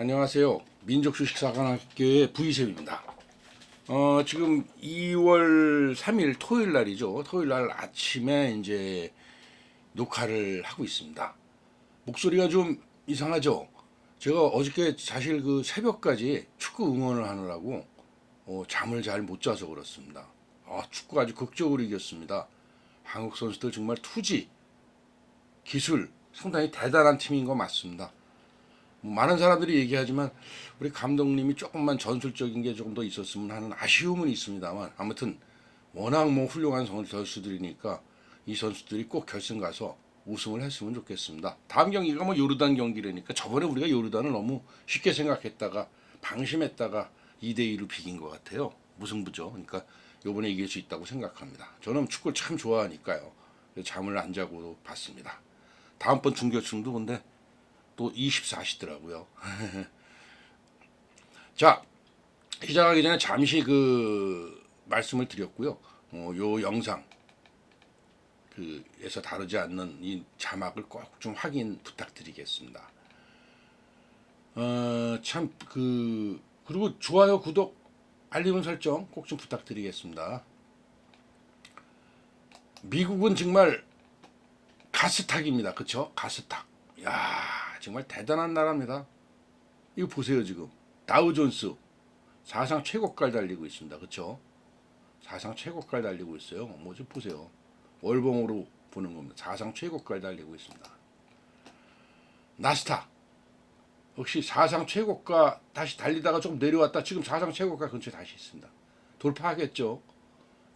안녕하세요. 민족주식사관학교의 부이셉입니다. 어, 지금 2월 3일 토요일 날이죠. 토요일 날 아침에 이제 녹화를 하고 있습니다. 목소리가 좀 이상하죠? 제가 어저께 사실 그 새벽까지 축구 응원을 하느라고 어, 잠을 잘 못 자서 그렇습니다. 아, 축구 아주 극적으로 이겼습니다. 한국 선수들 정말 투지, 기술 상당히 대단한 팀인 거 맞습니다. 뭐 많은 사람들이 얘기하지만 우리 감독님이 조금만 전술적인 게 조금 더 있었으면 하는 아쉬움은 있습니다만 아무튼 워낙 뭐 훌륭한 선수들이니까 이 선수들이 꼭 결승 가서 우승을 했으면 좋겠습니다. 다음 경기가 뭐 요르단 경기라니까 저번에 우리가 요르단을 너무 쉽게 생각했다가 방심했다가 2대 2로 비긴 것 같아요. 무승부죠. 그러니까 요번에 이길 수 있다고 생각합니다. 저는 축구를 참 좋아하니까요. 잠을 안 자고 봤습니다. 다음번 준결승도 근데 또 24시더라고요. 자, 시작하기 전에 잠시 그 말씀을 드렸고요. 어, 요 영상 그에서 다루지 않는 이 자막을 꼭 좀 확인 부탁드리겠습니다. 어, 참 그 그리고 좋아요, 구독, 알림 설정 꼭 좀 부탁드리겠습니다. 미국은 정말 가스탁입니다. 그쵸? 가스탁. 야 정말 대단한 나라입니다. 이거 보세요, 지금. 다우존스. 사상 최고가를 달리고 있습니다. 그쵸? 사상 최고가를 달리고 있어요. 뭐 좀 보세요. 월봉으로 보는 겁니다. 사상 최고가를 달리고 있습니다. 나스닥. 역시 사상 최고가 다시 달리다가 조금 내려왔다. 지금 사상 최고가 근처에 다시 있습니다. 돌파하겠죠?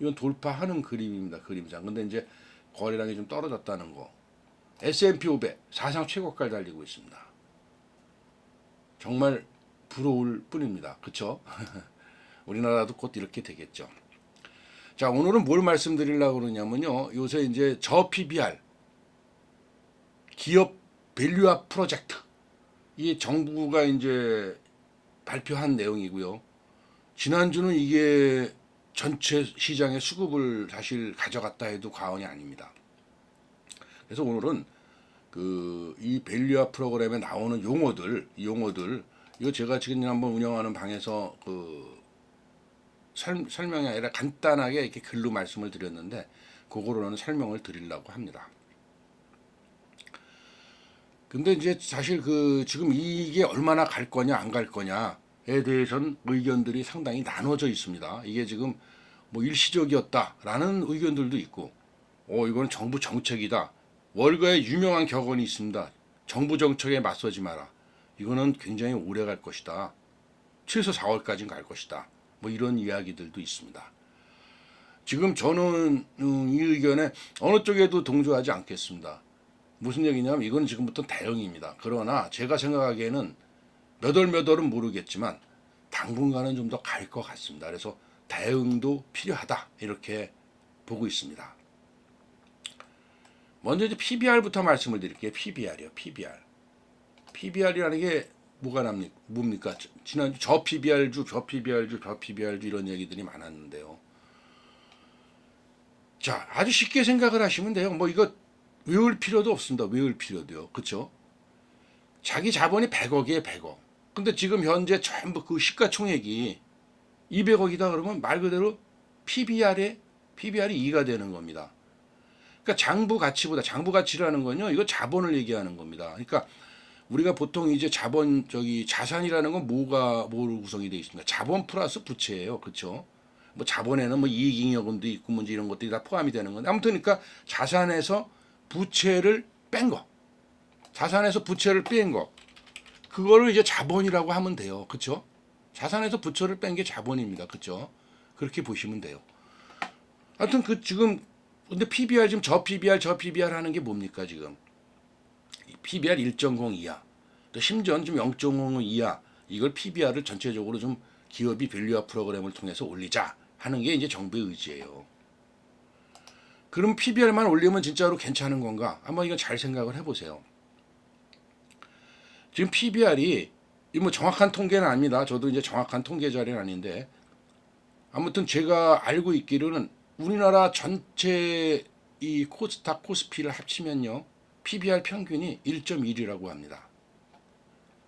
이건 돌파하는 그림입니다. 그림상. 근데 이제 거래량이 좀 떨어졌다는 거. S&P 500 사상 최고가를 달리고 있습니다. 정말 부러울 뿐입니다. 그렇죠? 우리나라도 곧 이렇게 되겠죠. 자, 오늘은 뭘 말씀드리려고 그러냐면요. 요새 이제 저 PBR 기업 밸류업 프로젝트 이 정부가 이제 발표한 내용이고요. 지난주는 이게 전체 시장의 수급을 사실 가져갔다 해도 과언이 아닙니다. 그래서 오늘은 그 이 밸류업 프로그램에 나오는 용어들, 이 용어들 이거 제가 지금 한번 운영하는 방에서 그 설, 설명이 아니라 간단하게 이렇게 글로 말씀을 드렸는데 그거로는 설명을 드리려고 합니다. 근데 이제 사실 그 지금 이게 얼마나 갈 거냐 안 갈 거냐에 대해서는 의견들이 상당히 나눠져 있습니다. 이게 지금 뭐 일시적이었다라는 의견들도 있고, 어 이건 정부 정책이다. 월가에 유명한 격언이 있습니다. 정부 정책에 맞서지 마라. 이거는 굉장히 오래 갈 것이다. 최소 4월까지는 갈 것이다. 뭐 이런 이야기들도 있습니다. 지금 저는 음, 이 의견에 어느 쪽에도 동조하지 않겠습니다. 무슨 얘기냐면 이건 지금부터 대응입니다. 그러나 제가 생각하기에는 몇월몇 월은 모르겠지만 당분간은 좀 더 갈 것 같습니다. 그래서 대응도 필요하다 이렇게 보고 있습니다. 먼저 이제 PBR부터 말씀을 드릴게요. PBR이요. PBR. PBR이라는 게 뭐가 납니까? 뭡니까? 지난주 저 PBR주, 저 PBR주, 저 PBR주 이런 얘기들이 많았는데요. 자, 아주 쉽게 생각을 하시면 돼요. 뭐 이거 외울 필요도 없습니다. 외울 필요도요. 그렇죠? 자기 자본이 100억이에요, 100억. 근데 지금 현재 전부 그 시가총액이 200억이다 그러면 말 그대로 PBR에 PBR이 2가 되는 겁니다. 그러니까 장부 가치보다 장부 가치라는 건요. 이거 자본을 얘기하는 겁니다. 그러니까 우리가 보통 이제 자본 저기 자산이라는 건 뭐가 뭐로 구성이 되어 있습니까? 자본 플러스 부채예요. 그렇죠? 뭐 자본에는 뭐 이익 잉여금도 있고 뭔지 이런 것들이 다 포함이 되는 건데 아무튼 그러니까 자산에서 부채를 뺀 거. 자산에서 부채를 뺀 거. 그거를 이제 자본이라고 하면 돼요. 그렇죠? 자산에서 부채를 뺀 게 자본입니다. 그렇죠? 그렇게 보시면 돼요. 하여튼 그 지금 근데 PBR 지금 저 PBR 저 PBR 하는 게 뭡니까 지금? PBR 1.0 이하, 또 심지어는 좀0.5 이하 이걸 PBR을 전체적으로 좀 기업이 밸류업 프로그램을 통해서 올리자 하는 게 이제 정부의 의지예요. 그럼 PBR만 올리면 진짜로 괜찮은 건가? 한번 이거 잘 생각을 해보세요. 지금 PBR이 뭐 정확한 통계는 아닙니다. 저도 이제 정확한 통계 자료는 아닌데 아무튼 제가 알고 있기로는 우리나라 전체 이 코스닥 코스피를 합치면요 PBR 평균이 1.1이라고 합니다.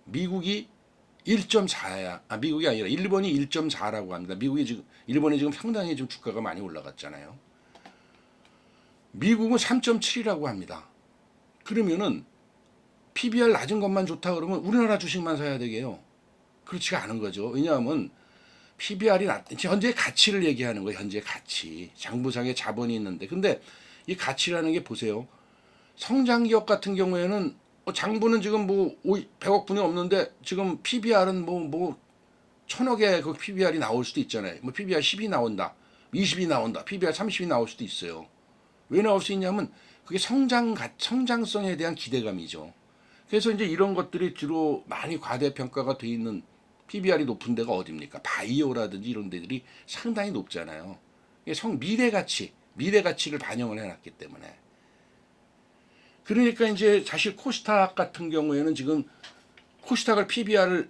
미국이 1.4야. 아, 미국이 아니라 일본이 1.4라고 합니다. 미국이 지금 일본이 지금 상당히 좀 주가가 많이 올라갔잖아요. 미국은 3.7이라고 합니다. 그러면은 PBR 낮은 것만 좋다 그러면 우리나라 주식만 사야 되게요. 그렇지가 않은 거죠. 왜냐하면 PBR이 낮, 현재 가치를 얘기하는 거예요. 현재 가치. 장부상에 자본이 있는데. 근데 이 가치라는 게 보세요. 성장 기업 같은 경우에는 어, 장부는 지금 뭐 100억 분이 없는데 지금 PBR은 뭐 뭐 천억의 그 PBR이 나올 수도 있잖아요. 뭐 PBR 10이 나온다. 20이 나온다. PBR 30이 나올 수도 있어요. 왜 나올 수 있냐면 그게 성장 가- 성장성에 대한 기대감이죠. 그래서 이제 이런 것들이 주로 많이 과대평가가 돼 있는 PBR이 높은 데가 어딥니까? 바이오라든지 이런 데들이 상당히 높잖아요. 성 미래 가치, 미래 가치를 반영을 해놨기 때문에. 그러니까 이제 사실 코스닥 같은 경우에는 지금 코스닥을 PBR을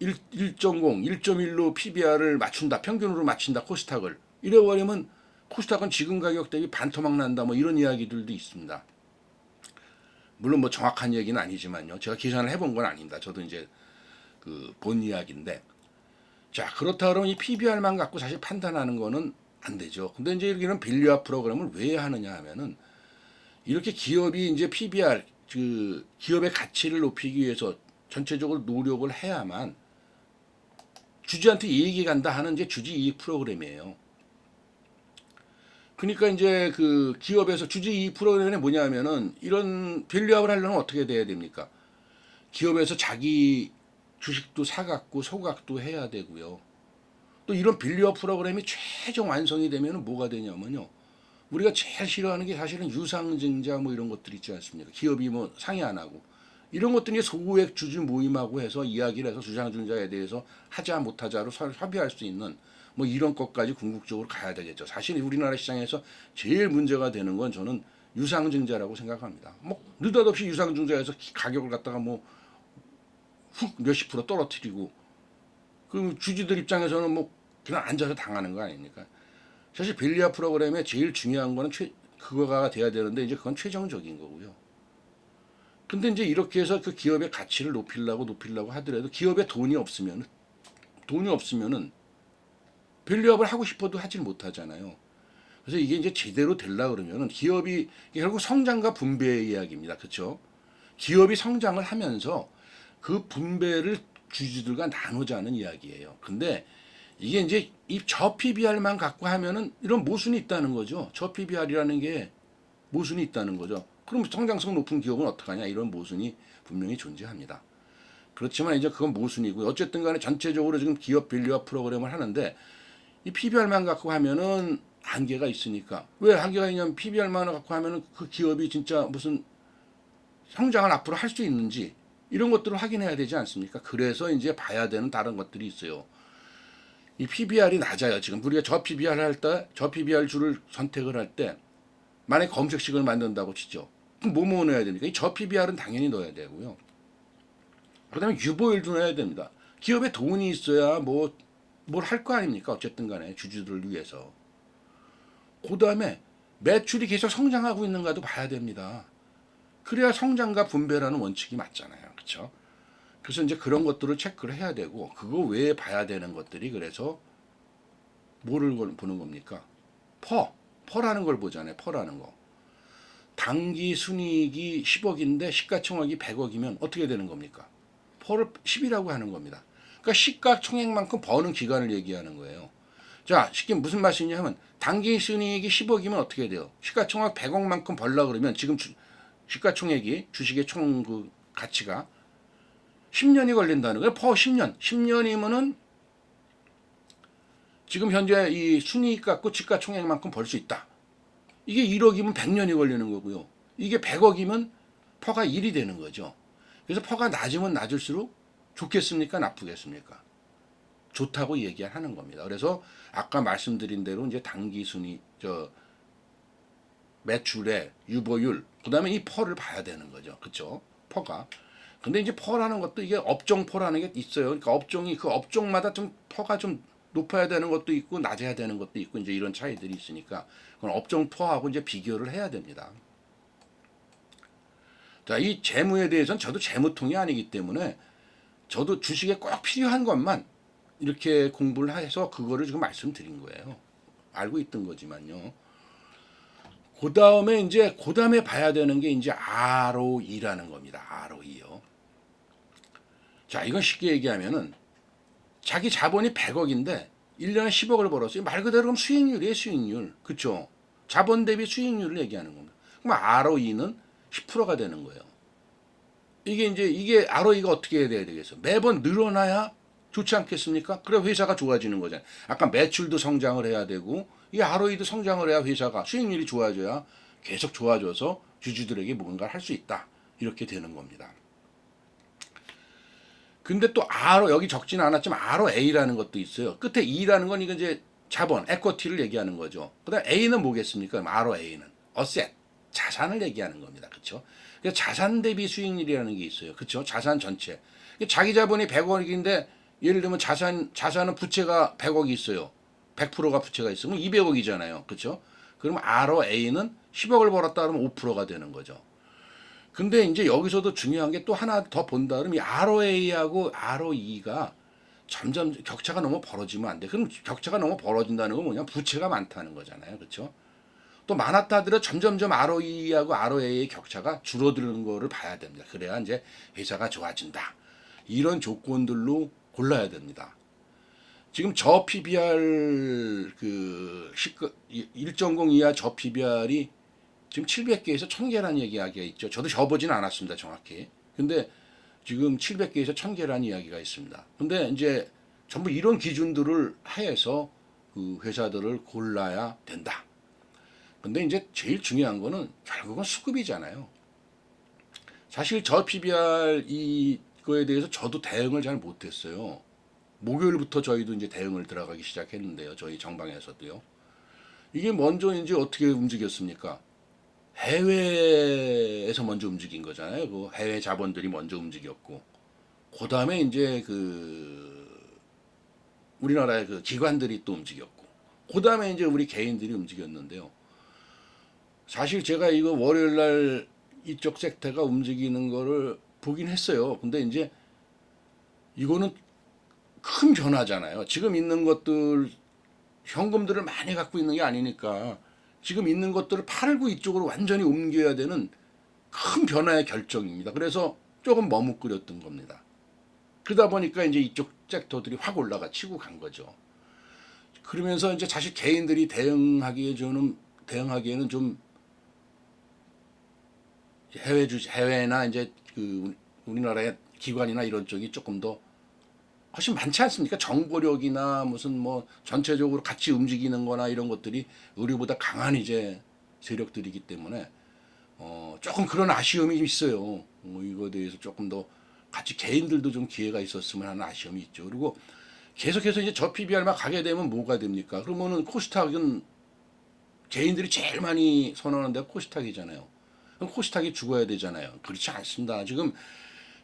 1, 1.0, 1.1로 PBR을 맞춘다, 평균으로 맞춘다, 코스닥을. 이래버리면 코스닥은 지금 가격 대비 반토막 난다, 뭐 이런 이야기들도 있습니다. 물론 뭐 정확한 얘기는 아니지만요. 제가 계산을 해본 건 아닙니다. 저도 이제 그 본 이야기인데. 자, 그렇다 그러면 이 PBR만 갖고 사실 판단하는 거는 안 되죠. 근데 이제 여기는 빌리아 프로그램을 왜 하느냐 하면은 이렇게 기업이 이제 PBR 그 기업의 가치를 높이기 위해서 전체적으로 노력을 해야만 주주한테 이익이 간다 하는 이제 주주 이익 프로그램이에요. 그러니까 이제 그 기업에서 주주 이익 프로그램이 뭐냐면은 이런 밸류업을 하려면 어떻게 돼야 됩니까? 기업에서 자기 주식도 사갖고 소각도 해야 되고요. 또 이런 밸류업 프로그램이 최종 완성이 되면은 뭐가 되냐면요. 우리가 제일 싫어하는 게 사실은 유상증자 뭐 이런 것들 있지 않습니까? 기업이 뭐 상의 안 하고 이런 것들이 소액 주주 모임하고 해서 이야기를 해서 유상증자에 대해서 하자 못하자로 서- 협의할 수 있는 뭐 이런 것까지 궁극적으로 가야 되겠죠. 사실 우리나라 시장에서 제일 문제가 되는 건 저는 유상증자라고 생각합니다. 뭐 느닷없이 유상증자에서 기- 가격을 갖다가 뭐 훅 몇십 프로 떨어뜨리고 그 주주들 입장에서는 뭐 그냥 앉아서 당하는 거 아닙니까? 사실 벨리아 프로그램의 제일 중요한 거는 최, 그거가 돼야 되는데 이제 그건 최종적인 거고요. 근데 이제 이렇게 해서 그 기업의 가치를 높이려고 높이려고 하더라도 기업에 돈이 없으면 돈이 없으면은 밸류업을 하고 싶어도 하질 못하잖아요. 그래서 이게 이제 제대로 되려 그러면은 기업이 결국 성장과 분배의 이야기입니다. 그렇죠? 기업이 성장을 하면서 그 분배를 주주들과 나누자는 이야기예요. 근데 이게 이제 이 저 PBR만 갖고 하면은 이런 모순이 있다는 거죠. 저 PBR이라는 게 모순이 있다는 거죠. 그럼 성장성 높은 기업은 어떡하냐 이런 모순이 분명히 존재합니다. 그렇지만 이제 그건 모순이고요. 어쨌든 간에 전체적으로 지금 기업 밸류업 프로그램을 하는데 이 PBR만 갖고 하면은 한계가 있으니까 왜 한계가 있냐면 PBR만 갖고 하면은 그 기업이 진짜 무슨 성장을 앞으로 할 수 있는지 이런 것들을 확인해야 되지 않습니까? 그래서 이제 봐야 되는 다른 것들이 있어요. 이 PBR이 낮아요. 지금 우리가 저 PBR 할 때, 저 PBR 줄을 선택을 할 때, 만약 검색식을 만든다고 치죠. 그럼 뭐뭐 넣어야 됩니까? 이 저 PBR은 당연히 넣어야 되고요. 그 다음에 유보율도 넣어야 됩니다. 기업에 돈이 있어야 뭐 뭘 할 거 아닙니까? 어쨌든 간에 주주들을 위해서. 그 다음에 매출이 계속 성장하고 있는가도 봐야 됩니다. 그래야 성장과 분배라는 원칙이 맞잖아요. 그렇죠? 그래서 이제 그런 것들을 체크를 해야 되고 그거 외에 봐야 되는 것들이 그래서 뭐를 걸- 보는 겁니까? 퍼, 퍼라는 걸 보잖아요. 퍼라는 거. 단기 순이익이 10억인데 시가총액이 100억이면 어떻게 되는 겁니까? 퍼를 10이라고 하는 겁니다. 그러니까 시가총액만큼 버는 기간을 얘기하는 거예요. 자, 쉽게 무슨 말씀이냐 하면 단기 순이익이 10억이면 어떻게 돼요? 시가총액 100억만큼 벌라 그러면 지금 주, 시가총액이 주식의 총 그 가치가 10년이 걸린다는 거예요. 퍼 10년. 10년이면은 지금 현재 이 순이익 갖고 지가 총액만큼 벌 수 있다. 이게 1억이면 100년이 걸리는 거고요. 이게 100억이면 퍼가 1이 되는 거죠. 그래서 퍼가 낮으면 낮을수록 좋겠습니까? 나쁘겠습니까? 좋다고 얘기하는 겁니다. 그래서 아까 말씀드린 대로 이제 단기 순위 저 매출의 유보율 그다음에 이 퍼를 봐야 되는 거죠. 그렇죠? 퍼가. 근데 이제 퍼라는 것도 이게 업종 퍼라는 게 있어요. 그러니까 업종이 그 업종마다 좀 퍼가 좀 높아야 되는 것도 있고 낮아야 되는 것도 있고 이제 이런 차이들이 있으니까 그건 업종 퍼하고 이제 비교를 해야 됩니다. 자, 이 재무에 대해서는 저도 재무통이 아니기 때문에 저도 주식에 꼭 필요한 것만 이렇게 공부를 해서 그거를 지금 말씀드린 거예요. 알고 있던 거지만요. 그 다음에 이제 그 다음에 봐야 되는 게 이제 ROE라는 겁니다. ROE요. 자, 이건 쉽게 얘기하면은 자기 자본이 100억인데 1년에 10억을 벌었어요. 말 그대로 그럼 수익률이에요, 수익률. 그쵸? 자본 대비 수익률을 얘기하는 겁니다. 그럼 ROE는 10%가 되는 거예요. 이게 이제 이게 ROE가 어떻게 돼야 되겠어? 매번 늘어나야 좋지 않겠습니까? 그래 회사가 좋아지는 거잖아요. 아까 매출도 성장을 해야 되고 이 ROE도 성장을 해야 회사가 수익률이 좋아져야 계속 좋아져서 주주들에게 뭔가를 할 수 있다. 이렇게 되는 겁니다. 근데 또 RO 여기 적지는 않았지만 ROA라는 것도 있어요. 끝에 E라는 건 이거 이제 자본, 에쿼티를 얘기하는 거죠. 그다음 A는 뭐겠습니까? 그럼 ROA는 어셋, 자산을 얘기하는 겁니다. 그렇죠? 그래서 자산 대비 수익률이라는 게 있어요. 그렇죠? 자산 전체. 자기 자본이 100억인데 예를 들면 자산 자산은 부채가 100억이 있어요. 100%가 부채가 있으면 200억이잖아요. 그렇죠? 그럼 ROA는 10억을 벌었다 그러면 5%가 되는 거죠. 근데 이제 여기서도 중요한 게 또 하나 더 본다 그러면 이 ROA하고 ROE가 점점 격차가 너무 벌어지면 안 돼. 그럼 격차가 너무 벌어진다는 건 뭐냐? 부채가 많다는 거잖아요. 그렇죠? 또 많았다 하더라도 점점점 ROE하고 ROA의 격차가 줄어드는 거를 봐야 됩니다. 그래야 이제 회사가 좋아진다. 이런 조건들로 골라야 됩니다. 지금 저 PBR 그 1.0 이하 저 PBR이 지금 700개에서 1000개라는 이야기가 있죠. 저도 접어지는 않았습니다. 정확히. 근데 지금 700개에서 1000개라는 이야기가 있습니다. 근데 이제 전부 이런 기준들을 하에서 그 회사들을 골라야 된다. 근데 이제 제일 중요한 거는 결국은 수급이잖아요. 사실 저 PBR 이거에 대해서 저도 대응을 잘 못했어요. 목요일부터 저희도 이제 대응을 들어가기 시작했는데요. 저희 정방에서도요. 이게 먼저 이제 어떻게 움직였습니까? 해외에서 먼저 움직인 거잖아요. 그 해외 자본들이 먼저 움직였고, 그 다음에 이제 그 우리나라의 그 기관들이 또 움직였고, 그 다음에 이제 우리 개인들이 움직였는데요. 사실 제가 이거 월요일 날 이쪽 섹터가 움직이는 거를 보긴 했어요. 근데 이제 이거는 큰 변화잖아요. 지금 있는 것들 현금들을 많이 갖고 있는 게 아니니까 지금 있는 것들을 팔고 이쪽으로 완전히 옮겨야 되는 큰 변화의 결정입니다. 그래서 조금 머뭇거렸던 겁니다. 그러다 보니까 이제 이쪽 섹터들이 확 올라가 치고 간 거죠. 그러면서 이제 사실 개인들이 대응하기에 저는 대응하기에는 좀 해외 주 해외나 이제 그 우리나라의 기관이나 이런 쪽이 조금 더 훨씬 많지 않습니까? 정보력이나 무슨 뭐 전체적으로 같이 움직이는 거나 이런 것들이 우리보다 강한 이제 세력들이기 때문에 어 조금 그런 아쉬움이 있어요. 뭐 이거에 대해서 조금 더 같이 개인들도 좀 기회가 있었으면 하는 아쉬움이 있죠. 그리고 계속해서 이제 저 PBR만 가게 되면 뭐가 됩니까? 그러면은 코스닥은 개인들이 제일 많이 선호하는 데가 코스닥이잖아요. 그럼 코스닥이 죽어야 되잖아요. 그렇지 않습니다. 지금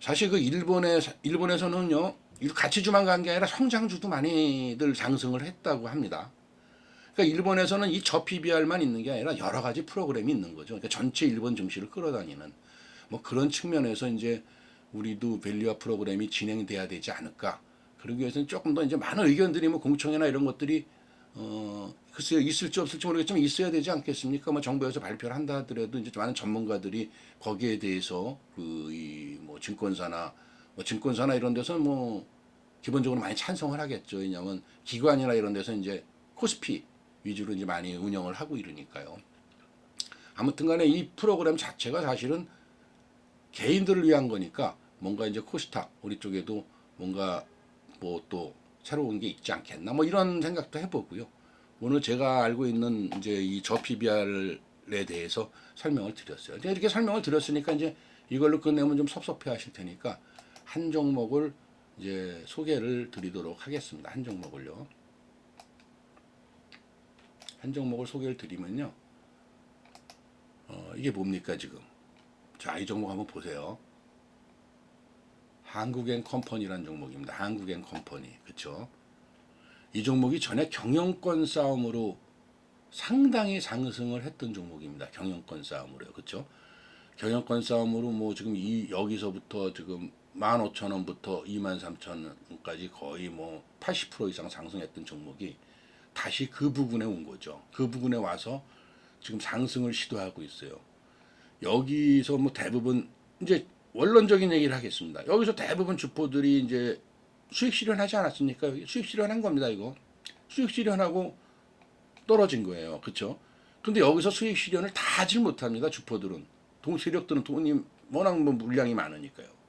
사실 그 일본에 일본에서는요. 가치주만 간 게 아니라 성장주도 많이들 상승을 했다고 합니다. 그러니까 일본에서는 이 저 PBR만 있는 게 아니라 여러 가지 프로그램이 있는 거죠. 그러니까 전체 일본 증시를 끌어다니는 뭐 그런 측면에서 이제 우리도 밸류화 프로그램이 진행돼야 되지 않을까. 그러기 위해서는 조금 더 이제 많은 의견들이 뭐 공청회나 이런 것들이 어 글쎄요 있을지 없을지 모르겠지만 있어야 되지 않겠습니까? 뭐 정부에서 발표를 한다 하더라도 이제 많은 전문가들이 거기에 대해서 그 이 뭐 증권사나 뭐 증권사나 이런 데서는 뭐 기본적으로 많이 찬성을 하겠죠. 왜냐하면 기관이나 이런 데서 이제 코스피 위주로 이제 많이 운영을 하고 이러니까요. 아무튼 간에 이 프로그램 자체가 사실은 개인들을 위한 거니까 뭔가 이제 코스닥 우리 쪽에도 뭔가 뭐 또 새로운 게 있지 않겠나 뭐 이런 생각도 해보고요. 오늘 제가 알고 있는 이제 이 저 PBR에 대해서 설명을 드렸어요. 이렇게 설명을 드렸으니까 이제 이걸로 끝내면 좀 섭섭해 하실 테니까 한 종목을 이제 소개를 드리도록 하겠습니다. 한 종목을요. 한 종목을 소개를 드리면요. 어, 이게 뭡니까 지금? 자, 이 종목 한번 보세요. 한국엔 컴퍼니라는 종목입니다. 한국엔 컴퍼니. 그쵸? 이 종목이 전에 경영권 싸움으로 상당히 상승을 했던 종목입니다. 경영권 싸움으로요. 그쵸? 경영권 싸움으로 뭐 지금 이 여기서부터 지금 15,000원부터 23,000원까지 거의 뭐 80% 이상 상승했던 종목이 다시 그 부분에 온 거죠. 그 부분에 와서 지금 상승을 시도하고 있어요. 여기서 뭐 대부분 이제 원론적인 얘기를 하겠습니다. 여기서 대부분 주포들이 이제 수익 실현하지 않았습니까? 수익 실현한 겁니다. 이거 수익 실현하고 떨어진 거예요. 그렇죠? 근데 여기서 수익 실현을 다 하질 못합니다. 주포들은 동 세력들은 돈이 워낙 뭐 물량이 많으니까요.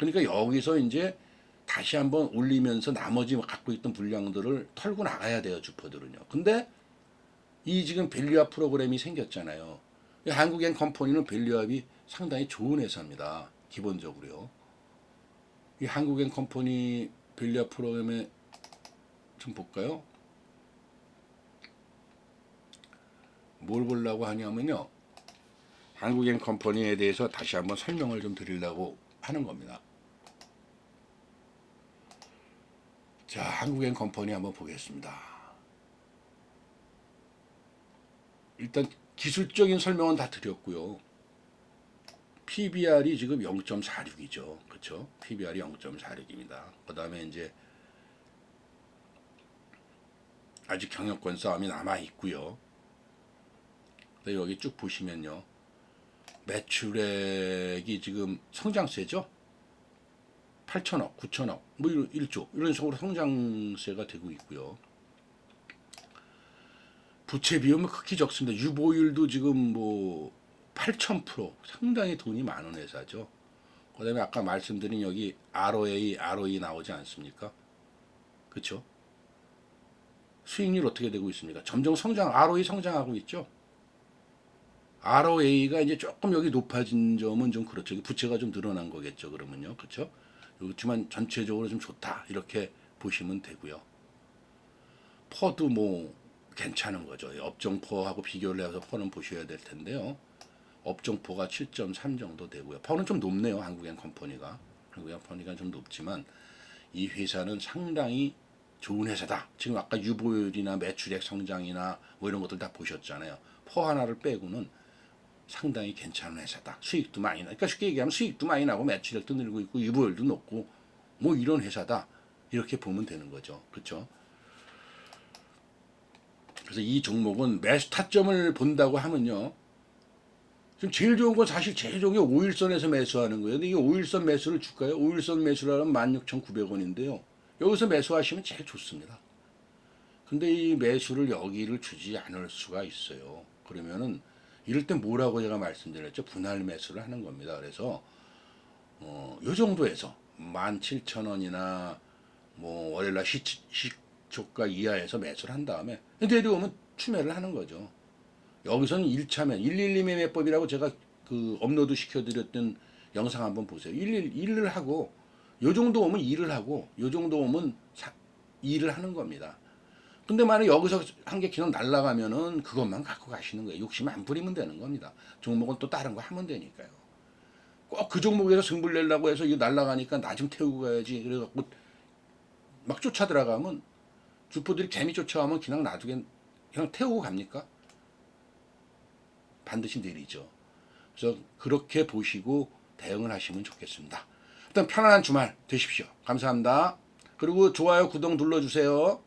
그러니까 여기서 이제 다시 한번 올리면서 나머지 갖고 있던 물량들을 털고 나가야 돼요. 주포들은요. 근데 이 지금 밸류업 프로그램이 생겼잖아요. 이 한국엔 컴퍼니는 밸류업이 상당히 좋은 회사입니다. 기본적으로요. 이 한국엔 컴퍼니 밸류업 프로그램에 좀 볼까요? 뭘 보려고 하냐면요. 한국엔 컴퍼니에 대해서 다시 한번 설명을 좀 드리려고 하는 겁니다. 자, 한국엔 컴퍼니 한번 보겠습니다. 일단 기술적인 설명은 다 드렸고요. PBR이 지금 0.46이죠. 그렇죠? PBR이 0.46입니다. 그다음에 이제 아직 경영권 싸움이 남아 있고요. 근데 여기 쭉 보시면요. 매출액이 지금 성장세죠. 8천억, 9천억, 뭐 1조 이런 식으로 성장세가 되고 있고요. 부채 비용은 극히 적습니다. 유보율도 지금 뭐 8,000% 상당히 돈이 많은 회사죠. 그 다음에 아까 말씀드린 여기 ROA, ROE 나오지 않습니까? 그렇죠? 수익률 어떻게 되고 있습니까? 점점 성장, ROE 성장하고 있죠. ROA가 이제 조금 여기 높아진 점은 좀 그렇죠. 부채가 좀 늘어난 거겠죠. 그러면요. 그렇죠? 그렇지만 전체적으로 좀 좋다. 이렇게 보시면 되고요. 퍼도 뭐 괜찮은 거죠. 업종포하고 비교를 해서 퍼는 보셔야 될 텐데요. 업종포가 7.3 정도 되고요. 퍼는 좀 높네요. 한국엔 컴퍼니가. 한국엔 컴퍼니가 좀 높지만 이 회사는 상당히 좋은 회사다. 지금 아까 유보율이나 매출액 성장이나 뭐 이런 것들 다 보셨잖아요. 퍼 하나를 빼고는 상당히 괜찮은 회사다. 수익도 많이 나. 그러니까 쉽게 얘기하면 수익도 많이 나고 매출액도 늘고 있고 유보율도 높고 뭐 이런 회사다. 이렇게 보면 되는 거죠. 그렇죠? 그래서 이 종목은 매수 타점을 본다고 하면요. 지금 제일 좋은 건 사실 제일 좋은 게 5일선에서 매수하는 거예요. 근데 이게 5일선 매수를 줄까요? 5일선 매수라면 16,900원인데요. 여기서 매수하시면 제일 좋습니다. 근데 이 매수를 여기를 주지 않을 수가 있어요. 그러면은 이럴 때 뭐라고 제가 말씀드렸죠? 분할 매수를 하는 겁니다. 그래서 어, 요 정도에서 17,000원이나 뭐 월요일 날 시, 시초가 이하에서 매수를 한 다음에 내려오면 추매를 하는 거죠. 여기서는 1차면 112 매 매법이라고 제가 그 업로드 시켜드렸던 영상 한번 보세요. 1 1을 하고 요 정도 오면 2를 하고 요 정도 오면 2를 하는 겁니다. 근데 만약 여기서 한개 그냥 날라가면은 그것만 갖고 가시는 거예요. 욕심 안 부리면 되는 겁니다. 종목은 또 다른 거 하면 되니까요. 꼭 그 종목에서 승부를 내려고 해서 이거 날라가니까 나 좀 태우고 가야지. 그래갖고 막 쫓아 들어가면 주포들이 개미 쫓아오면 그냥 놔두게 그냥 태우고 갑니까? 반드시 내리죠. 그래서 그렇게 보시고 대응을 하시면 좋겠습니다. 일단 편안한 주말 되십시오. 감사합니다. 그리고 좋아요, 구독 눌러주세요.